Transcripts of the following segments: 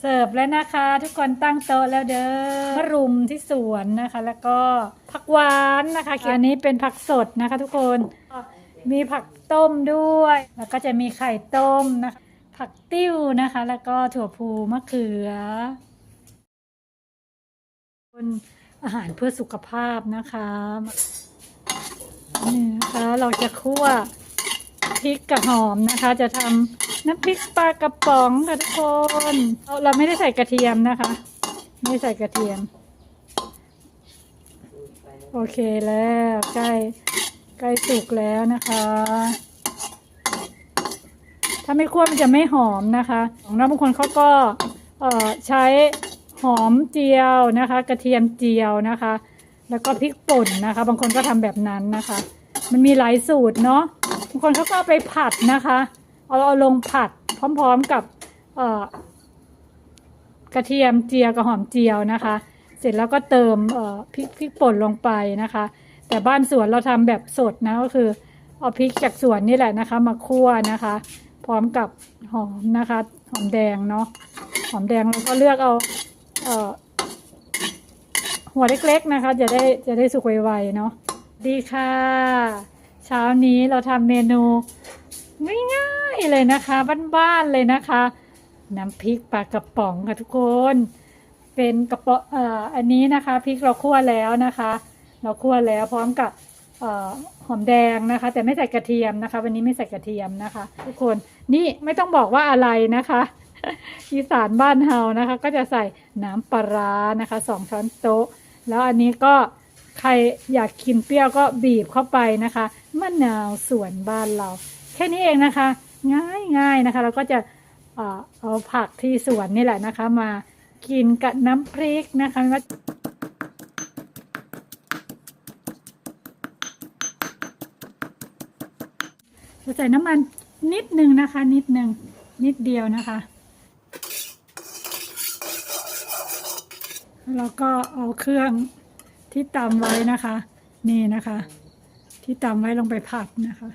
เสิร์ฟแล้วนะคะ ทุกคนตั้งโต๊ะแล้วเด้อมะรุมที่สวนนะคะ แล้วก็ผักหวานนะคะอันนี้เป็นผักสดนะคะ ทุกคนมีผักต้มด้วย แล้วก็จะมีไข่ต้มนะคะ ผักติ้วนะคะ แล้วก็ถั่วพูมะเขือเป็นอาหารเพื่อสุขภาพนะคะนี่นะคะเราจะคั่วพริกกับหอมนะคะ จะทำ น้ำพริกปลากระป๋องค่ะทุกคนเราเราไม่ได้ใส่กระเทียมนะคะ ไม่ใส่กระเทียม โอเคแล้วใกล้ใกล้สุกแล้วนะคะ ถ้าไม่คั่วมันจะไม่หอมนะคะของเราบางคนเขาก็เอ่อใช้หอมเจียวนะคะ กระเทียมเจียวนะคะ แล้วก็พริกป่นนะคะ บางคนก็ทำแบบนั้นนะคะ มันมีหลายสูตรเนาะบางคนเขาก็ไปผัดนะคะ เอาเอาลงผัดพร้อมๆกับกระเทียมเจียวกับหอมเจียวนะคะ เสร็จแล้วก็เติมพริกพริกป่นลงไปนะคะ แต่บ้านสวนเราทำแบบสดนะก็คือ เอาพริกจากสวนนี่แหละนะคะ มาคั่วนะคะ พร้อมกับหอมนะคะ หอมแดงเนาะหอมแดงเราก็เลือกเอาเอหัวเล็กๆนะคะ จะได้จะได้สุกไวๆเนาะดีค่ะ เช้านี้เราทำเมนู ง่ายๆเลยนะคะ บ้านๆเลยนะคะ น้ำพริกปลากระป๋องค่ะทุกคน เป็นกระป๋องเอ่ออันนี้นะคะพริกเราคั่วแล้วนะคะ เราคั่วแล้วพร้อมกับเอ่อหอมแดงนะคะ แต่ไม่ใส่กระเทียมนะคะ วันนี้ไม่ใส่กระเทียมนะคะ ทุกคนนี่ไม่ต้องบอกว่าอะไรนะคะอีสานบ้านเฮานะคะ ก็จะใส่น้ำปลาร้านะคะสองช้อนโต๊ะ แล้วอันนี้ก็ใครอยากกินเปรี้ยวก็บีบเข้าไปนะคะมะนาวสวนบ้านเรา ค่นี้เองนะคะ ง่ายง่ายนะคะ เราก็จะเอาผักที่สวนนี่แหละนะคะ มากินกับน้ำพริกนะคะว่าจะใส่น้ำมันนิดนึงนะคะ นิดนึงนิดเดียวนะคะ แล้วก็เอาเครื่องที่ตำไว้นะคะ นี่นะคะ ที่ตำไว้ลงไปผัดนะคะ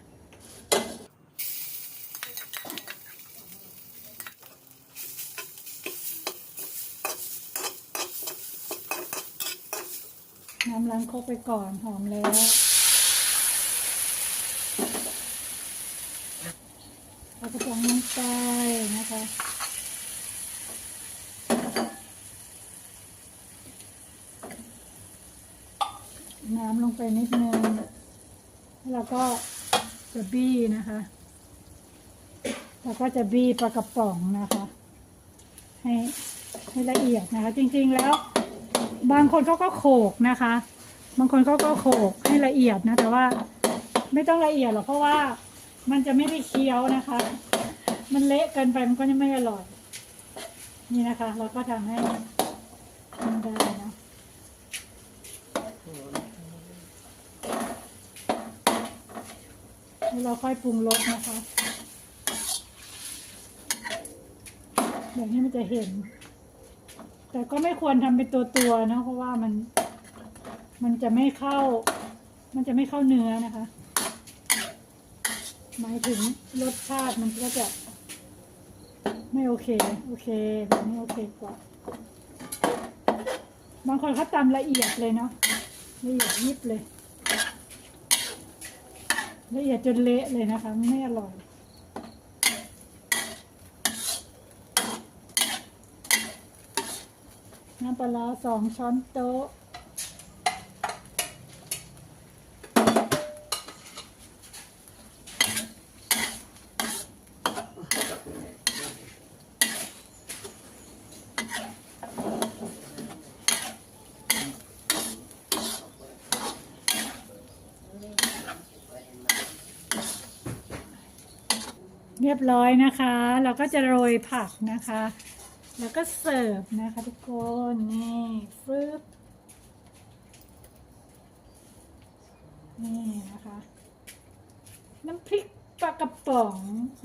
น้ำล้างครกไปก่อนหอมแล้วเอากระป๋องลงไปนะคะน้ำลงไปนิดนึง แล้วก็จะบี้นะคะ แล้วก็จะบี้ปลากระป๋องนะคะ ให้ให้ละเอียดนะคะ จริง ๆ แล้ว บางคนเขาก็โขกนะคะ บางคนเขาก็โขกให้ละเอียดนะ แต่ว่าไม่ต้องละเอียดหรอกเพราะว่ามันจะไม่ได้เคี้ยวนะคะ มันเละเกินไปมันก็จะไม่อร่อย นี่นะคะ เราก็ทำให้มันได้นะเราค่อยปรุงรสนะคะแบบนี้มันจะเห็น แต่ก็ไม่ควรทำเป็นตัวตัวๆนะเพราะว่ามัน มันจะไม่เข้า มันจะไม่เข้าเนื้อนะคะ หมายถึงรสชาติมันก็จะไม่โอเค โอเคแบบนี้โอเคกว่า บางคนเขาตำละเอียดเลยเนาะละเอียดยิบเลย ละเอียดจนเละเลยนะคะ ไม่อร่อย น้ำปลาสองช้อนโต๊ะ เรียบร้อยนะคะ เราก็จะโรยผักนะคะ แล้วก็เสิร์ฟนะคะทุกคน นี่ฟึบนี่นะคะ น้ำพริกปลากระป๋อง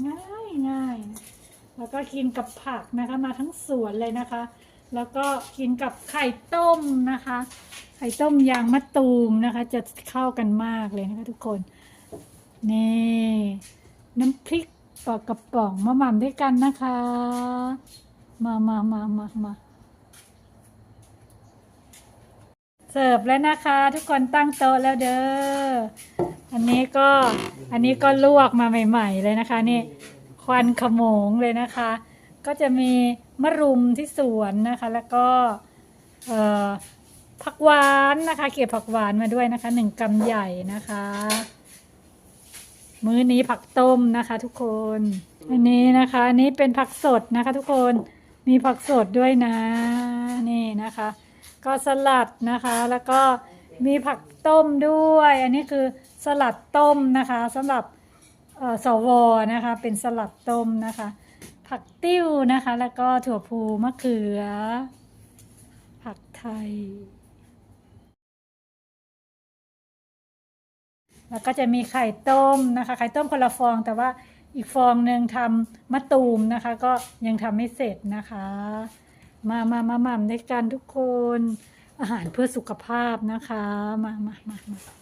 ง่ายง่ายแล้วก็กินกับผักนะคะมาทั้งสวนเลยนะคะ แล้วก็กินกับไข่ต้มนะคะ ไข่ต้มยางมะตูมนะคะ จะเข้ากันมากเลยนะคะทุกคน นี่น้ำพริกปลากระป๋องมาหม่ำด้วยกันนะคะ มามามามามาเสิร์ฟแล้วนะคะ ทุกคนตั้งโต๊ะแล้วเด้อ อันนี้ก็อันนี้ก็ลวกมาใหม่ ๆ เลยนะคะ นี่ควันขโมงเลยนะคะ ก็จะมีมะรุมที่สวนนะคะ แล้วก็เอ่อผักหวานนะคะ เก็บผักหวานมาด้วยนะคะหนึ่งกำใหญ่นะคะ มื้อนี้ผักต้มนะคะ ทุกคน อันนี้นะคะอันนี้เป็นผักสดนะคะ ทุกคน มีผักสดด้วยนะ นี่นะคะ ก็สลัดนะคะ แล้วก็มีผักต้มด้วย อันนี้คือสลัดต้มนะคะสำหรับเอ่อสวนะคะ เป็นสลัดต้มนะคะ ผักติ้วนะคะ แล้วก็ถั่วพูมะเขือ ผักไทย แล้วก็จะมีไข่ต้มนะคะ ไข่ต้มคนละฟองแต่ว่า อีกฟองหนึ่งทำมะตูมนะคะ ก็ยังทำไม่เสร็จนะคะ มามามาหม่ำด้วยกันทุกคน อาหารเพื่อสุขภาพนะคะ มามามามา